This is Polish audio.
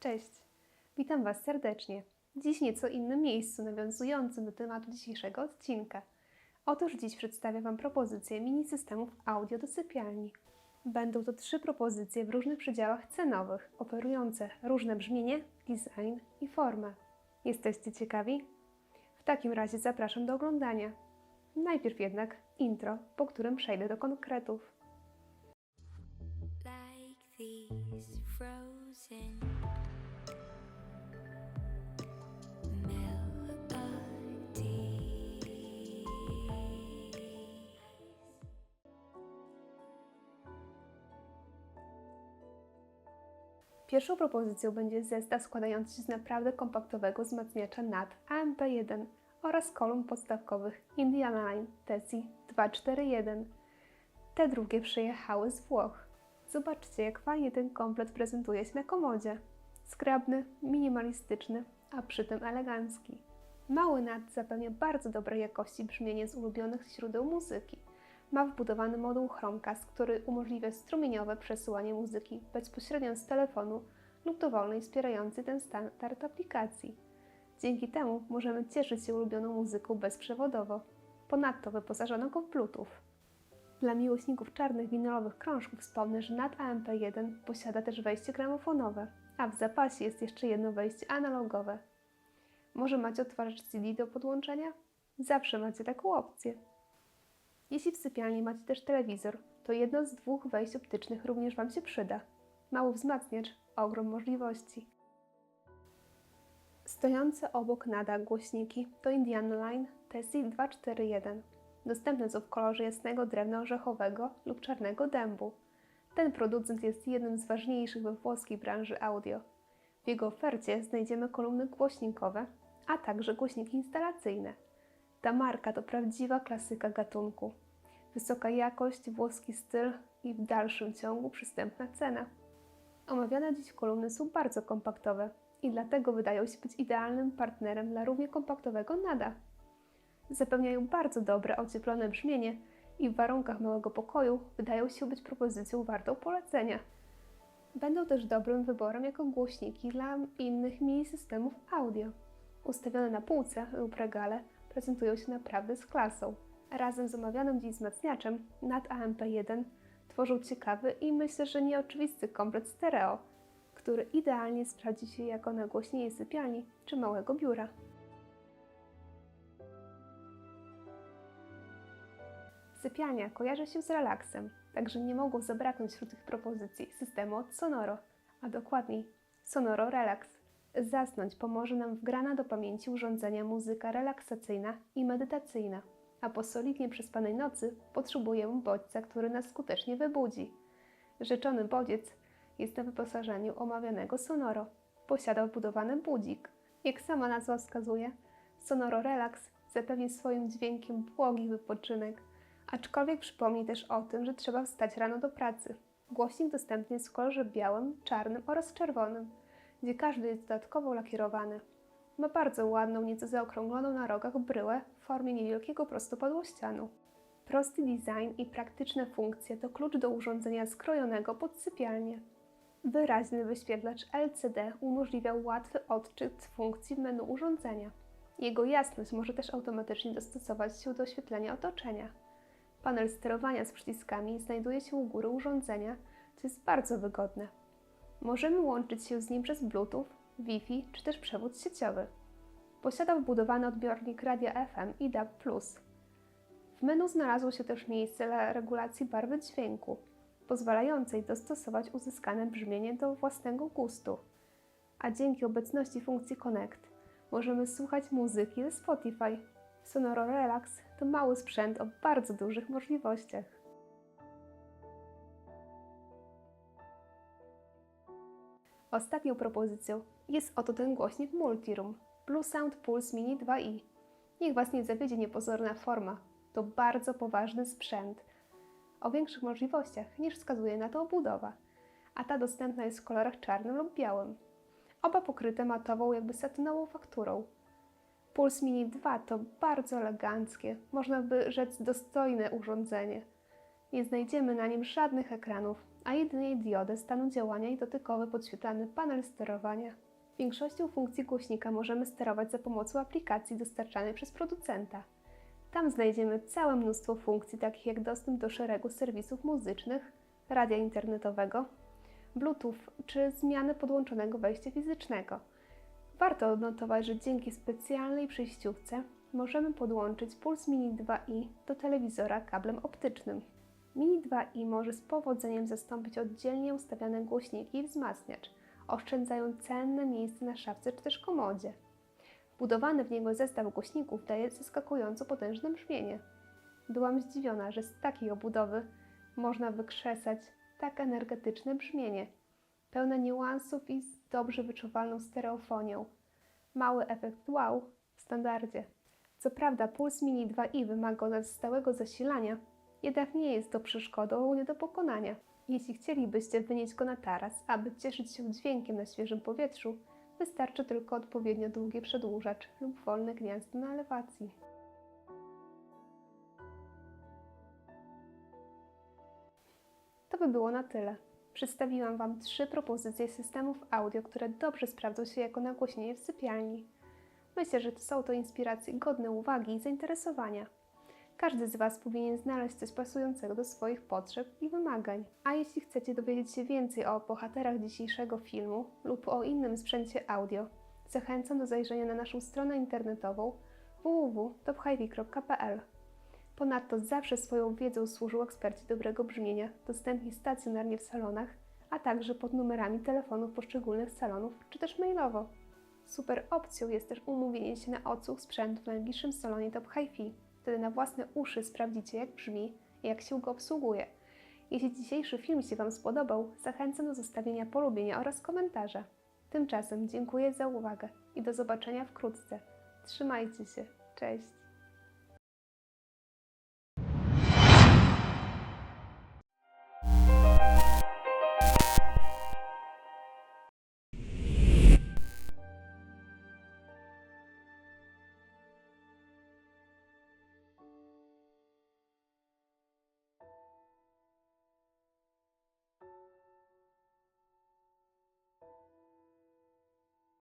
Cześć, witam Was serdecznie. Dziś nieco innym miejscu, nawiązującym do tematu dzisiejszego odcinka. Otóż dziś przedstawię Wam propozycje mini systemów audio do sypialni. Będą to trzy propozycje w różnych przedziałach cenowych, oferujące różne brzmienie, design i formę. Jesteście ciekawi? W takim razie zapraszam do oglądania. Najpierw jednak intro, po którym przejdę do konkretów. like these frozen Pierwszą propozycją będzie zestaw składający się z naprawdę kompaktowego wzmacniacza NAT AMP1 oraz kolumn podstawkowych Indian Line TESI 241. Te drugie przyjechały z Włoch. Zobaczcie, jak fajnie ten komplet prezentuje się na komodzie. Skrabny, minimalistyczny, a przy tym elegancki. Mały NAT zapewnia bardzo dobrej jakości brzmienie z ulubionych źródeł muzyki. Ma wbudowany moduł Chromecast, który umożliwia strumieniowe przesyłanie muzyki bezpośrednio z telefonu lub dowolnej wspierającej ten standard aplikacji. Dzięki temu możemy cieszyć się ulubioną muzyką bezprzewodowo. Ponadto wyposażono go w Bluetooth. Dla miłośników czarnych winylowych krążków wspomnę, że NAT AMP1 posiada też wejście gramofonowe, a w zapasie jest jeszcze jedno wejście analogowe. Może macie odtwarzacz CD do podłączenia? Zawsze macie taką opcję. Jeśli w sypialni macie też telewizor, to jedno z dwóch wejść optycznych również Wam się przyda. Mały wzmacniacz, ogrom możliwości. Stojące obok nada głośniki to Indian Line TSI 241. Dostępne są w kolorze jasnego drewna orzechowego lub czarnego dębu. Ten producent jest jednym z ważniejszych we włoskiej branży audio. W jego ofercie znajdziemy kolumny głośnikowe, a także głośniki instalacyjne. Ta marka to prawdziwa klasyka gatunku. Wysoka jakość, włoski styl i w dalszym ciągu przystępna cena. Omawiane dziś kolumny są bardzo kompaktowe i dlatego wydają się być idealnym partnerem dla równie kompaktowego nada. Zapewniają bardzo dobre, ocieplone brzmienie i w warunkach małego pokoju wydają się być propozycją wartą polecenia. Będą też dobrym wyborem jako głośniki dla innych mini systemów audio. Ustawione na półce lub regale prezentują się naprawdę z klasą. Razem z omawianym dziś wzmacniaczem NAT AMP1 tworzą ciekawy i myślę, że nieoczywisty komplet stereo, który idealnie sprawdzi się jako nagłośnienie sypialni czy małego biura. Sypialnia kojarzy się z relaksem, także nie mogło zabraknąć wśród tych propozycji systemu od Sonoro, a dokładniej Sonoro Relax. Zasnąć pomoże nam wgrana do pamięci urządzenia muzyka relaksacyjna i medytacyjna, a po solidnie przespanej nocy potrzebujemy bodźca, który nas skutecznie wybudzi. Rzeczony bodziec jest na wyposażeniu omawianego Sonoro. Posiada wbudowany budzik. Jak sama nazwa wskazuje, Sonoro Relax zapewni swoim dźwiękiem błogi wypoczynek, aczkolwiek przypomni też o tym, że trzeba wstać rano do pracy. Głośnik dostępny jest w kolorze białym, czarnym oraz czerwonym, gdzie każdy jest dodatkowo lakierowany. Ma bardzo ładną, nieco zaokrągloną na rogach bryłę w formie niewielkiego prostopadłościanu. Prosty design i praktyczne funkcje to klucz do urządzenia skrojonego pod sypialnię. Wyraźny wyświetlacz LCD umożliwia łatwy odczyt funkcji menu urządzenia. Jego jasność może też automatycznie dostosować się do oświetlenia otoczenia. Panel sterowania z przyciskami znajduje się u góry urządzenia, co jest bardzo wygodne. Możemy łączyć się z nim przez Bluetooth, Wi-Fi czy też przewód sieciowy. Posiada wbudowany odbiornik radia FM i DAB+. W menu znalazło się też miejsce dla regulacji barwy dźwięku, pozwalającej dostosować uzyskane brzmienie do własnego gustu. A dzięki obecności funkcji Connect możemy słuchać muzyki ze Spotify. Sonoro Relax to mały sprzęt o bardzo dużych możliwościach. Ostatnią propozycją jest oto ten głośnik Multiroom Blue Sound Pulse Mini 2i. Niech Was nie zawiedzie niepozorna forma. To bardzo poważny sprzęt o większych możliwościach niż wskazuje na to obudowa, a ta dostępna jest w kolorach czarnym lub białym. Oba pokryte matową, jakby satynową fakturą. Pulse Mini 2 to bardzo eleganckie, można by rzec dostojne urządzenie. Nie znajdziemy na nim żadnych ekranów, a jedynie diody stanu działania i dotykowy podświetlany panel sterowania. Większością funkcji głośnika możemy sterować za pomocą aplikacji dostarczanej przez producenta. Tam znajdziemy całe mnóstwo funkcji, takich jak dostęp do szeregu serwisów muzycznych, radia internetowego, Bluetooth czy zmiany podłączonego wejścia fizycznego. Warto odnotować, że dzięki specjalnej przejściówce możemy podłączyć Puls Mini 2i do telewizora kablem optycznym. Mini 2i może z powodzeniem zastąpić oddzielnie ustawiane głośniki i wzmacniacz, oszczędzając cenne miejsce na szafce czy też komodzie. Wbudowany w niego zestaw głośników daje zaskakująco potężne brzmienie. Byłam zdziwiona, że z takiej obudowy można wykrzesać tak energetyczne brzmienie, pełne niuansów i z dobrze wyczuwalną stereofonią. Mały efekt wow w standardzie. Co prawda Puls Mini 2i wymaga od stałego zasilania, jednak nie jest to przeszkodą nie do pokonania. Jeśli chcielibyście wynieść go na taras, aby cieszyć się dźwiękiem na świeżym powietrzu, wystarczy tylko odpowiednio długi przedłużacz lub wolne gniazdo na elewacji. To by było na tyle. Przedstawiłam Wam trzy propozycje systemów audio, które dobrze sprawdzą się jako nagłośnienie w sypialni. Myślę, że są to inspiracje godne uwagi i zainteresowania. Każdy z Was powinien znaleźć coś pasującego do swoich potrzeb i wymagań. A jeśli chcecie dowiedzieć się więcej o bohaterach dzisiejszego filmu lub o innym sprzęcie audio, zachęcam do zajrzenia na naszą stronę internetową www.tophiv.pl. Ponadto zawsze swoją wiedzą służą eksperci dobrego brzmienia, dostępni stacjonarnie w salonach, a także pod numerami telefonów poszczególnych salonów, czy też mailowo. Super opcją jest też umówienie się na odsłuch sprzętu w najbliższym salonie Top Hi-Fi. Wtedy na własne uszy sprawdzicie, jak brzmi i jak się go obsługuje. Jeśli dzisiejszy film się Wam spodobał, zachęcam do zostawienia polubienia oraz komentarza. Tymczasem dziękuję za uwagę i do zobaczenia wkrótce. Trzymajcie się. Cześć!